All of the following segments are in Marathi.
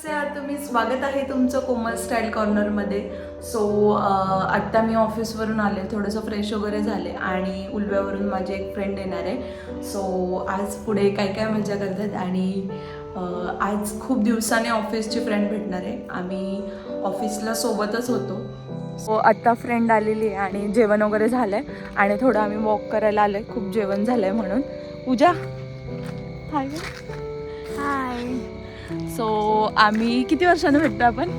कसे आहात तुम्ही स्वागत आहे तुमचं कोमल स्टाईल कॉर्नरमध्ये. सो आत्ता मी ऑफिसवरून आले थोडंसं फ्रेश वगैरे झाले आणि उलव्यावरून माझी एक फ्रेंड येणार आहे. सो आज पुढे काय काय मजा करतात आणि आज खूप दिवसाने ऑफिसची फ्रेंड भेटणार आहे. आम्ही ऑफिसला सोबतच होतो. सो आत्ता फ्रेंड आलेली आहे आणि जेवण वगैरे झालं आहे आणि थोडं आम्ही वॉक करायला आलो आहे खूप जेवण झालं आहे म्हणून. पूजा. हाय हाय सो आम्ही किती वर्षानं भेटतो आपण?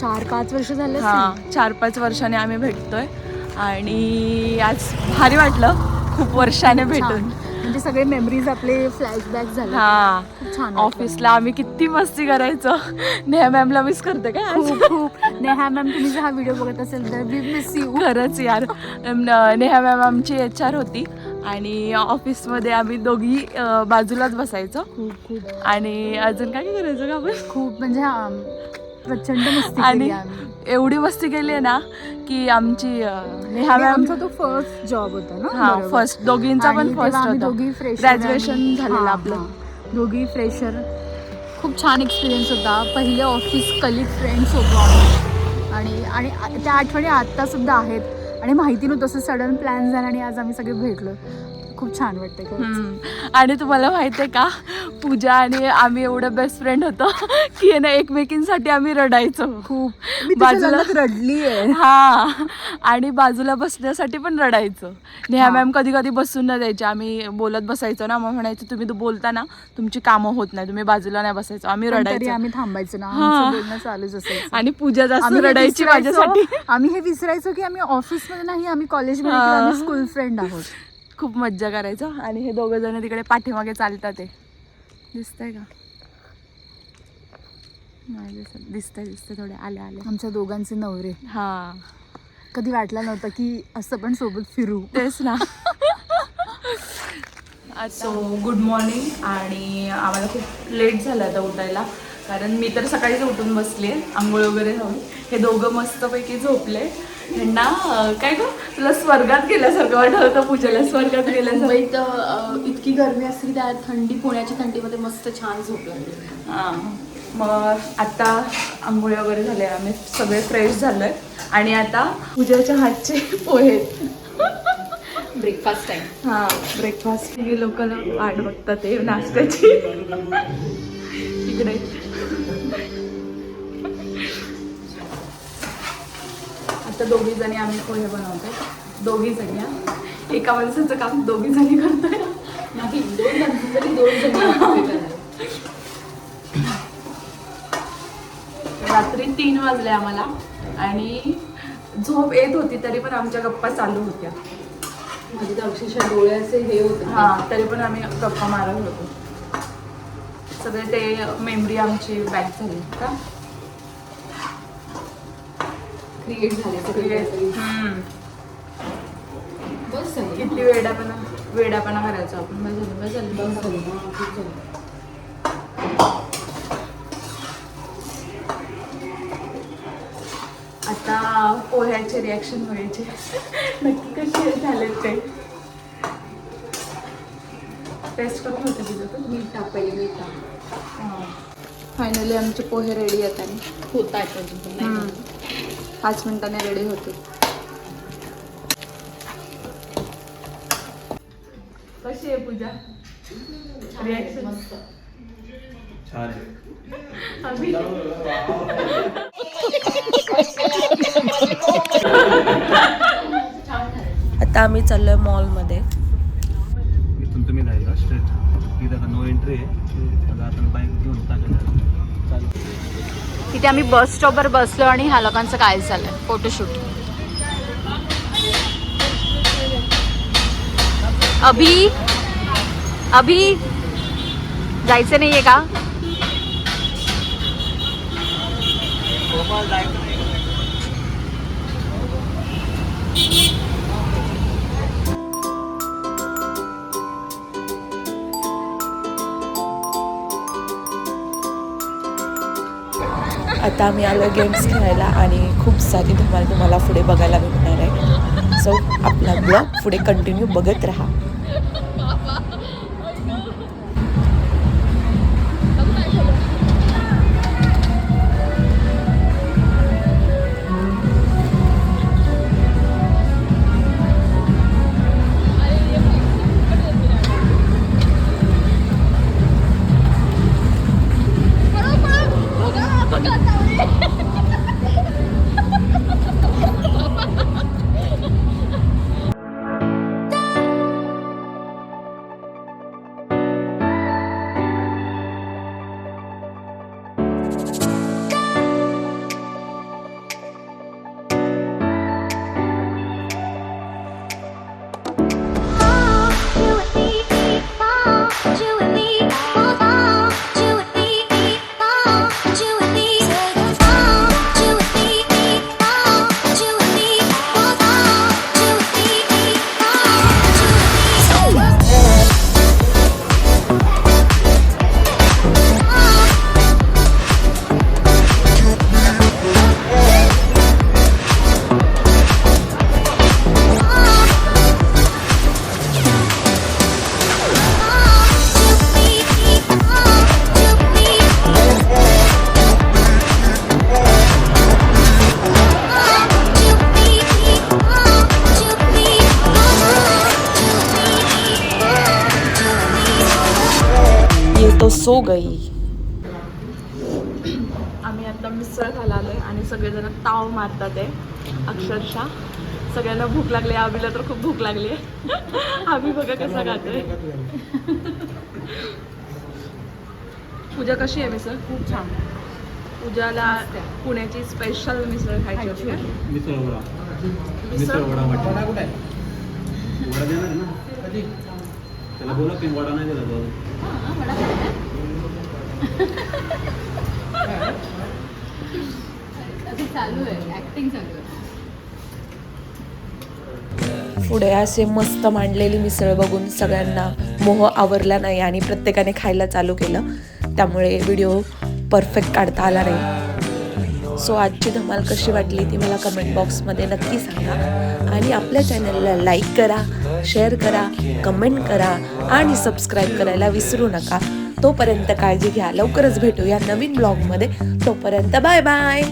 चार पाच वर्ष झाले हां चार पाच वर्षाने आम्ही भेटतोय. आणि आज भारी वाटलं खूप वर्षाने भेटून. म्हणजे सगळे मेमरीज आपले फ्लॅशबॅक झाले. हां छान. ऑफिसला आम्ही किती मस्ती करायचो. नेहा मॅमला मिस करते का? खूप नेहा मॅम तुम्ही जर हा व्हिडिओ बघत असेल तर वी मिस यू खरंच यार. नेहा मॅम आमची एच आर होती. आणि ऑफिसमध्ये आम्ही दोघी बाजूलाच बसायचो. खूप खूप. आणि अजून काय काय करायचं का आपण? खूप म्हणजे हा प्रचंड मस्ती आणि एवढी मस्ती केली आहे ना की आमची मॅम आमचा तो फर्स्ट जॉब होता ना हा. फर्स्ट दोघींचा पण फर्स्ट दोघी फ्रेशर ग्रॅज्युएशन झालेलं आपलं. दोघी फ्रेशर खूप छान एक्सपिरियन्स होता. पहिले ऑफिस कलिग फ्रेंड्स होतो आणि आणि त्या आठवणी आत्ता सुद्धा आहेत. आणि माहिती नव्हतं असं सडन प्लॅन झाला आणि आज आम्ही सगळे भेटलो. खूप छान वाटतं खरंच. आणि तुम्हाला माहिती आहे का पूजा आणि आम्ही एवढं बेस्ट फ्रेंड होतो की आहे ना एकमेकींसाठी आम्ही रडायचो. खूप तिच्या बाजूला- लग्नात रडली आहे. हा. आणि बाजूला बसण्यासाठी पण रडायचं. नेहा हा. मॅम कधी कधी बसून नाही द्यायचे. आम्ही बोलत बसायचो ना मग म्हणायचं तुम्ही बोलता ना तुमची कामं होत नाही. तुम्ही बाजूला नाही बसायचो. आम्ही पण तरी रडायचो. आम्ही थांबायचो ना. हा. आमचं बोलणं चालूच असायचं. आणि पूजा जास्त आम्ही हे रडायची विसरायचो- माझ्यासाठी. आम्ही हे विसरायचो की आम्ही ऑफिसमध्ये नाही आम्ही कॉलेजमध्ये हा. आम्ही स्कूल फ्रेंड आहोत. खूप मज्जा करायचो. आणि हे दोघं जण तिकडे पाठीमागे चालतात ते. दिसतंय का? नाही दिसत. दिसतंय दिसतंय थोडे. आले आले. आमच्या दोघांचे नवरे. हा. कधी वाटलं नव्हतं की असं पण सोबत फिरू. तेच ना. सो गुड मॉर्निंग आणि आम्हाला खूप लेट झालं आता उठायला. कारण मी तर सकाळीच उठून बसली आहे आंघोळ वगैरे जाऊन हे दोघं मस्तपैकी झोपले अं, काय गं? तुला स्वर्गात गेल्यासारखं वाटत होतं पूजेला स्वर्गात गेल्यासारखं. इतकी गरमी असते की त्या थंडी पुण्याच्या थंडीमध्ये मस्त छान झोप लागली. हां. मग आता आंघोळ वगैरे झाले आम्ही सगळे फ्रेश झालोय. आणि आता पूजाच्या हातचे पोहे. ब्रेकफास्ट टाइम हा ब्रेकफास्ट लोक वाट बघतात ते नाश्त्याची. इकडे. दोघी जणी आम्ही पोहे बनवतो दोघी जणी. एका माणसाचं काम दोघी जणी करतोय. नाही दोन जण दोन जण. रात्री तीन वाजले आम्हाला आणि झोप येत होती तरी पण आमच्या गप्पा चालू होत्या. माझे तर अक्षरशः डोळे असे हे होते. हा तरी पण आम्ही गप्पा मारत होतो. सगळे ते मेमरी आमची बॅक झाली का क्रिएट झाले सगळे. बस झाली. किती वेडापणा वेडापणा करायचो आपण. बस झालं बस झालं. बस झाली. खूप झाली. आता पोह्याचे रिॲक्शन व्हायचे नक्की कसे झालेत ते. टेस्ट करून होते तुझं तर मीठ टाक पहिले मीठ टाक फायनली आमचे पोहे रेडी आहेत आणि होता येतो पाच मिनिटाने रेडी होते. कशी आहे पूजा? आता आम्ही चाललोय मॉलमध्ये तिथे आम्ही बस स्टॉपवर बसलो आणि ह्या लोकांचं काय झालं फोटोशूट अभि अभि जायचं नाहीये का? आता आम्ही आलो गेम्स खेळायला आणि खूप सारी धमाल तुम्हाला पुढे बघायला भेटणार आहे. सो आपला ब्लॉग पुढे कंटिन्यू बघत राहा. सो गई आम्ही आता मिसळ खायला आलोय आणि सगळेजण ताव मारतात आहे अक्षरशः. सगळ्यांना भूक लागली आहे आबीला तर खूप भूक लागली आहे. आम्ही बघा कसा खातोय. पूजा कशी आहे मिसळ? खूप छान. पूजाला पुण्याची स्पेशल मिसळ खायची होती मिसळ वडा. चालू आहे ऍक्टिंग चालू आहे पुढे असे मस्त मांडलेली मिसळ बघून सगळ्यांना मोह आवरला नाही आणि प्रत्येकाने खायला चालू केलं. त्यामुळे व्हिडिओ परफेक्ट काढता आला नाही. सो आजची धमाल कशी वाटली ती मला कमेंट बॉक्समध्ये नक्की सांगा. आणि आपल्या चॅनलला लाईक करा. शेअर करा कमेंट करा आणि सबस्क्राईब करायला विसरू नका. तोपर्यंत काळजी घ्या. लवकरच भेटूया नवीन ब्लॉगमध्ये तोपर्यंत बाय बाय